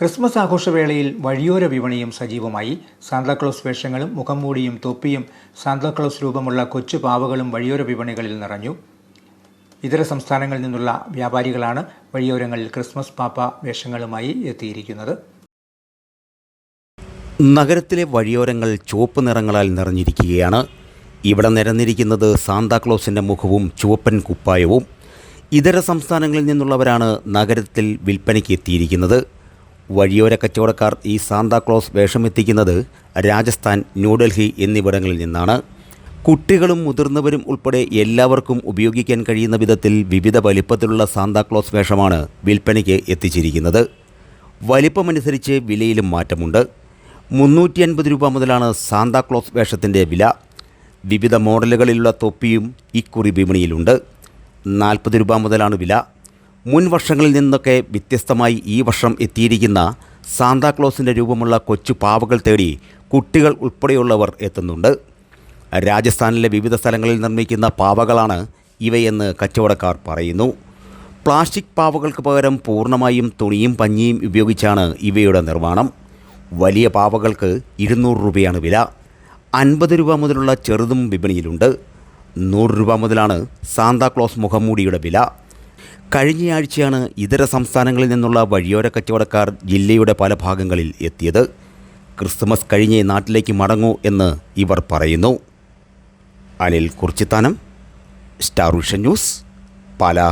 Christmas ആഘോഷവേളയിൽ വഴിയോര വിപണിയും സജീവമായി. Santa Claus വേഷങ്ങളും മുഖംമൂടിയും തൊപ്പിയും സാന്താക്ലോസ് രൂപമുള്ള കൊച്ചു പാവകളും വഴിയോര വിപണികളിൽ നിറഞ്ഞു. ഇതര സംസ്ഥാനങ്ങളിൽ നിന്നുള്ള വ്യാപാരികളാണ് വഴിയോരങ്ങളിൽ ക്രിസ്മസ് പാപ്പ വേഷങ്ങളുമായി എത്തിയിരിക്കുന്നത്. നഗരത്തിലെ വഴിയോരങ്ങൾ ചുവപ്പ് നിറങ്ങളാൽ നിറഞ്ഞിരിക്കുകയാണ്. ഇവിടെ നിരന്നിരിക്കുന്നത് സാന്താക്ലോസിന്റെ മുഖവും ചുവപ്പൻ കുപ്പായവും. ഇതര സംസ്ഥാനങ്ങളിൽ നിന്നുള്ളവരാണ് നഗരത്തിൽ വിൽപ്പനയ്ക്ക് എത്തിയിരിക്കുന്നത്. വഴിയോര കച്ചവടക്കാർ ഈ സാന്താക്ലോസ് വേഷമെത്തിക്കുന്നത് രാജസ്ഥാൻ ന്യൂഡൽഹി എന്നിവിടങ്ങളിൽ നിന്നാണ്. കുട്ടികളും മുതിർന്നവരും ഉൾപ്പെടെ എല്ലാവർക്കും ഉപയോഗിക്കാൻ കഴിയുന്ന വിധത്തിൽ വിവിധ വലിപ്പത്തിലുള്ള സാന്താക്ലോസ് വേഷമാണ് വിൽപ്പനയ്ക്ക് എത്തിച്ചിരിക്കുന്നത്. വലിപ്പമനുസരിച്ച് വിലയിലും മാറ്റമുണ്ട്. മുന്നൂറ്റി അൻപത് രൂപ മുതലാണ് സാന്താക്ലോസ് വേഷത്തിന്റെ വില. വിവിധ മോഡലുകളിലുള്ള തൊപ്പിയും ഇക്കുറി വിപണിയിലുണ്ട്. നാൽപ്പത് രൂപ മുതലാണ് വില. മുൻ വർഷങ്ങളിൽ നിന്നൊക്കെ വ്യത്യസ്തമായി ഈ വർഷം എത്തിയിരിക്കുന്ന സാന്താക്ലോസിന്റെ രൂപമുള്ള കൊച്ചു പാവകൾ തേടി കുട്ടികൾ ഉൾപ്പെടെയുള്ളവർ എത്തുന്നുണ്ട്. രാജസ്ഥാനിലെ വിവിധ സ്ഥലങ്ങളിൽ നിർമ്മിക്കുന്ന പാവകളാണ് ഇവയെന്ന് കച്ചവടക്കാർ പറയുന്നു. പ്ലാസ്റ്റിക് പാവകൾക്ക് പകരം പൂർണമായും തുണിയും പഞ്ഞിയും ഉപയോഗിച്ചാണ് ഇവയുടെ നിർമ്മാണം. വലിയ പാവകൾക്ക് ഇരുന്നൂറ് രൂപയാണ് വില. അൻപത് രൂപ മുതലുള്ള ചെറുതും വിപണിയിലുണ്ട്. നൂറ് രൂപ മുതലാണ് സാന്താക്ലോസ് മുഖംമൂടിയുടെ വില. കഴിഞ്ഞയാഴ്ചയാണ് ഇതര സംസ്ഥാനങ്ങളിൽ നിന്നുള്ള വഴിയോര കച്ചവടക്കാർ ജില്ലയുടെ പല ഭാഗങ്ങളിൽ എത്തിയത്. ക്രിസ്മസ് കഴിഞ്ഞേ നാട്ടിലേക്ക് മടങ്ങൂ എന്ന് ഇവർ പറയുന്നു. Anil Kurichithanam star vision news Pala.